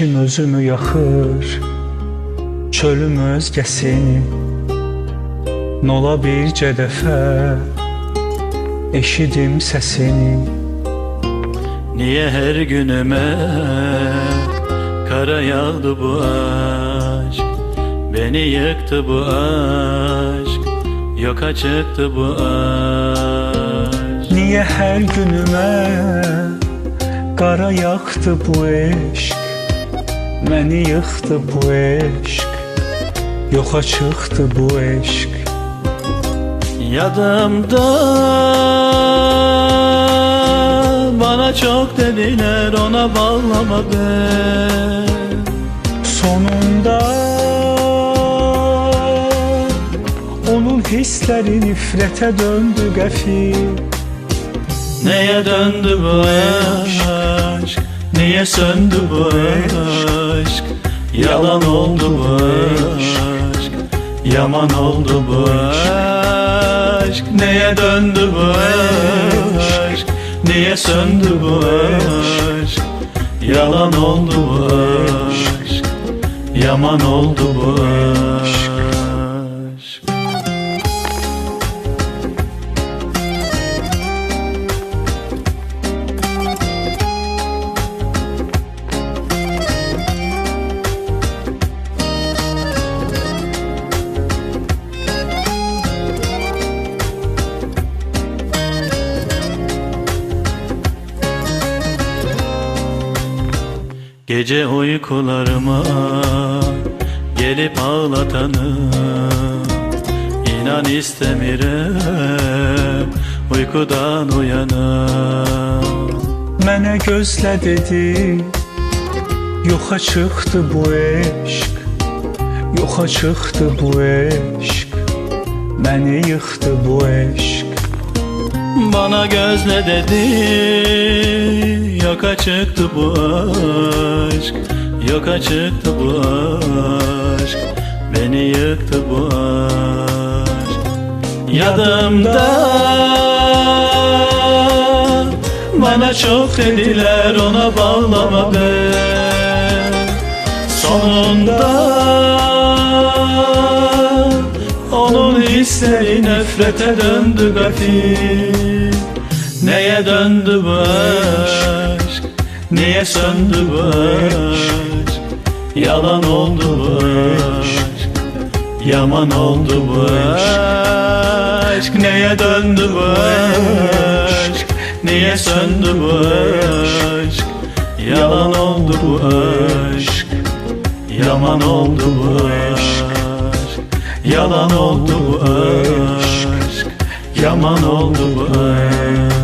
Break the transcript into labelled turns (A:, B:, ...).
A: İçim özümü yaxır Çölüm özgəsini. Nola bircə dəfə Eşidim səsini.
B: Niye her günüme kara yağdı bu aşk? Beni yıktı bu aşk Yoka çıktı bu aşk?
A: Niyə hər günümə Qara yaxdı bu eşq Məni yıxdı bu eşq Yoxa çıxdı bu eşq.
B: Yadımda Bana çok dediler ona bağlama ben
A: Sonunda Onun hissləri nifrətə döndü qəfil
B: Neye döndü bu aşk Niye söndü bu aşk Yaman oldu bu aşk. Neye döndü bu aşk? Niye söndü bu aşk? Yalan oldu bu aşk. Yaman oldu bu aşk Gece uykularıma gelip ağlatanı inan istemirem uykudan uyanam
A: Mənə gözlə dedi Yoxa çıxdı bu eşq Yoxa çıxdı bu eşq Məni yıxdı bu eşq
B: Bana gözle dedi Yoka çıktı bu aşk Yoka çıktı bu aşk. Beni yıktı bu aşk. Yadımda Bana çok dediler ona bağlama ben Sonunda onun hisleri nefrete döndü gafil Neye döndü bu aşk Niye söndü bu aşk. Yalan oldu bu aşk. Yaman oldu bu aşk. Neye döndü bu aşk? Niye söndü bu aşk? Yalan oldu bu aşk. Yaman oldu bu aşk. Yalan oldu bu aşk. Yaman oldu bu aşk